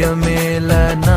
భయమేలా నా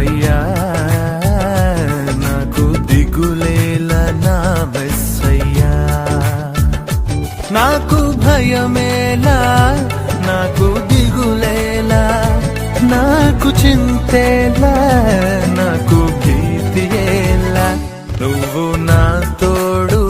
ఉన్నావయ్యా నాకు దిగులేల నా వెస్సయ్యా నాకు భయమేలా నాకు దిగులేలా నాకు చింతేలా నాకు భీతియేలా నువ్వు నా తోడు